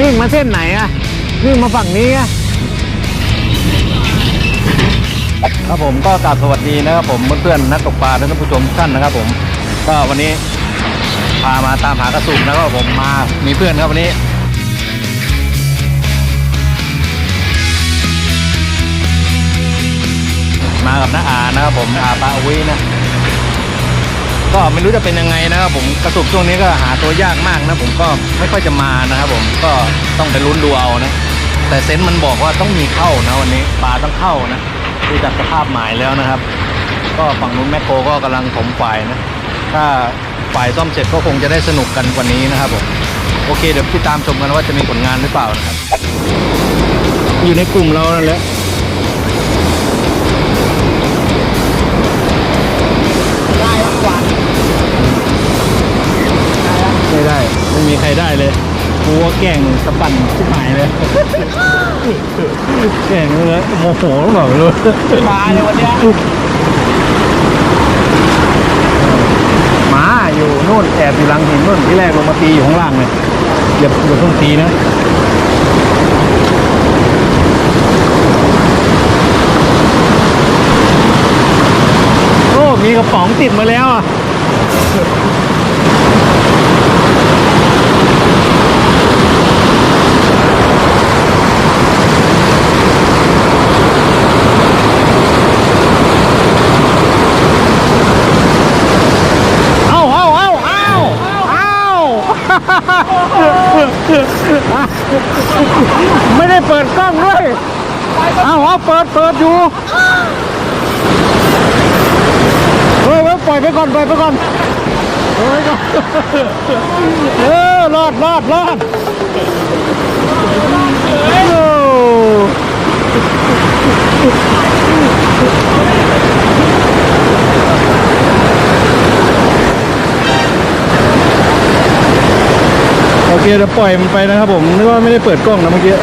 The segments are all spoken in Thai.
วิ่งมาเส้นไหนอะวิ่งมาฝั่งนี้อะครับผมก็กราบสวัสดีนะครับผมเพื่อนๆนักตกปลาและท่านผู้ชมทุกท่านนะครับ ผม ก็วันนี้พามาตามหากระสุนนะครับผมมามีเพื่อนครับวันนี้มากับน้าอานะครับผมอาปาอุยนะ ก็ไม่รู้จะเป็นยังไงนะครับผมกระสุนช่วงนี้ก็หาตัวยากมากนะผมก็ไม่ค่อยจะมานะครับผมก็ต้องไปลุ้นดูเอานะ แต่เซนส์มันบอกว่าต้องมีเข้านะวันนี้ปลาต้องเข้านะดูจากสภาพหมายแล้วนะครับ ก็ฝั่งนู้นแมคโครก็กำลังถมฝ่ายนะถ้าฝ่ายซ่อมเสร็จก็คงจะได้สนุกกันกว่านี้นะครับผมโอเคเดี๋ยวติดตามชมกันว่าจะมีผลงานหรือเปล่านะครับ อยู่ในกลุ่มเราแหละ ม่มีใครได้เลยกูว่าแกล้งสะบันชิบหายเลยแกล้งเลยโมโหหรือเปล่าไม่รู้มาเลยวันเนี้ยหมาอยู่นู่นแอบอยู่หลังหินนู่นที่แรกลงมาตีอยู่ข้างล่างเลยอย่าอย่าเพิ่งตีนะโอ้มีกระป๋องติดมาแล้วอะ เอาเอาเอาเอาเอาไม่ได้เปิดกล้องด้วย เอาเอาเปิ ดเปิดอยู่เฮ้ยเฮ้ยปล่อยไปก่อนปล่อยไปก่อนปล่อยไปก่อนเออรอดรอดรอดโอ้โอเคเดี๋ยวปล่อยมันไปนะครับผมนึกว่าไม่ได้เปิดกล้องนะเมื่อกี้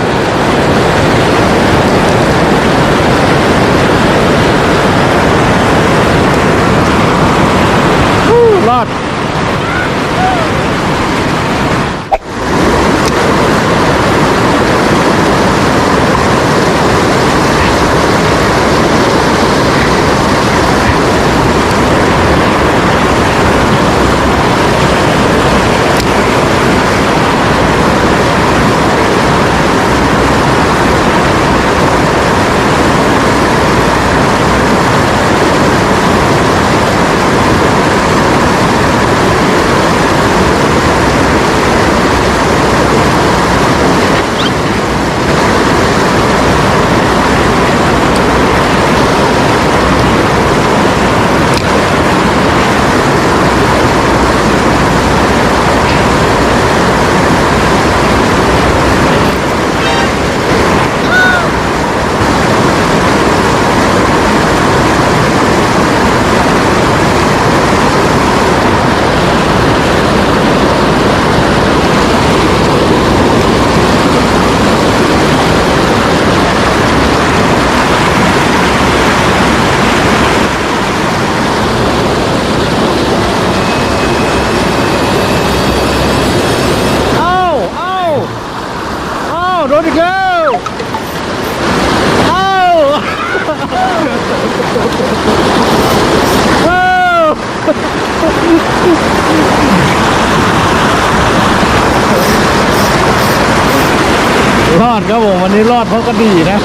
อดครับผมวันนี้รอดเพราะกระดีนะ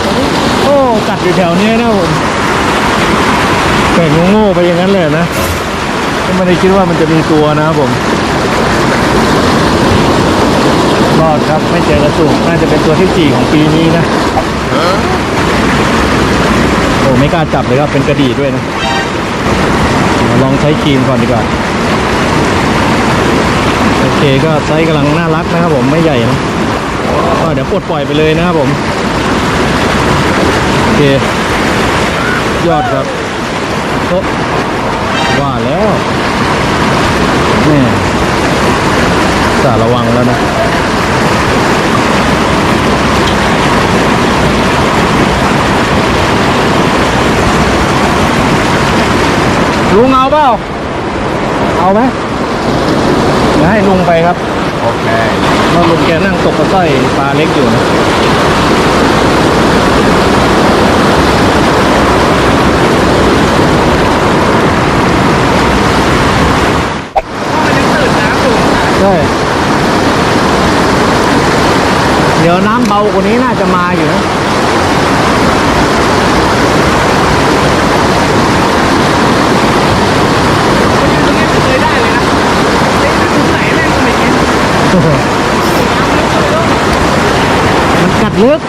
โอ้กัดอยู่แถวนี้นะผมแก่งโง่ไปอย่างนั้นเลยนะก็ไม่ได้คิดว่ามันจะมีตัวนะครับผมรอดครับไม่เจอกระสุนน่าจะเป็นตัวที่สี่ของปีนี้นะโอ้ไม่กล้าจับเลยครับเป็นกระดีด้วยนะลองใช้ครีมก่อนดีกว่าโอเคก็ไซส์กำลังน่ารักนะครับผมไม่ใหญ่นะ เดี๋ยวปลดปล่อยไปเลยนะครับผม โอเค ยอดครับโอะว่าแล้วนี่สาระวังแล้วนะลุงเอาเปล่า เอาไหมเดี๋ยวให้ลุงไปครับ โอเคแล้วลุงแกนั่งตกกระส้อยปลาเล็กอยู่นะมันยังตื่นน้ำอยู่ใช่เดี๋ยวน้ำเบากว่านี้น่าจะมาอยู่นะ ตรงนี้ไม่เคยได้เลยนะเล่นถึงไหนแม่งก็ไม่กิน มันกัด ลึก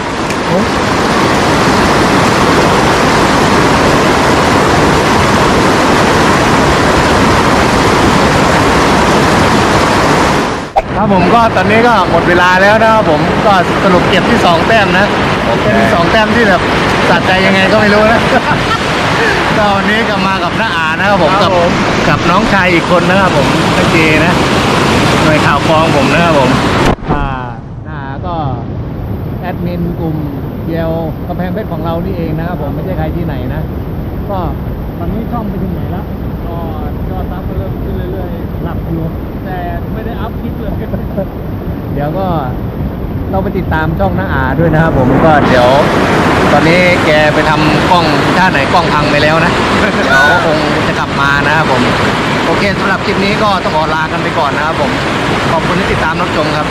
ครับผมก็ตอนนี้ก็หมดเวลาแล้วนะครับผมก็สรุปเก็บที่สองแต้มนะเป็นสองแต้มที่แบบสะใจยังไงก็ไม่รู้นะก็วันนี้ก็มากับน้าอานะครับผมกับกับน้องชายอีกคนนะครับผมนักเจนะหน่วยข่าวกรองผมนะครับผมอ่าหน้าก็แอ ดมินกลุ่มเดียวกำแพงเพชรของเรานี่เองนะครับผมไม่ใช่ใครที่ไหนนะ ก็ตอนนี้ช่องไปถึงไหนแล้วก็ยอดซับก็เริ่มขึ้นเรื่อยหลับอยู่ๆแต่ไม่ได้อัพคลิปเลย เดี๋ยวก็เราไปติดตามช่องน้าอาด้วยนะครับผมก็เดี๋ยว ตอนนี้แกไปทำกล้องท่าไหนกล้องพังไปแล้วนะ เดี๋ยวคงจะกลับมานะครับผม โอเคสำหรับคลิปนี้ก็ต้องขอลากันไปก่อนนะครับผม ขอบคุณที่ติดตามรับชมครับ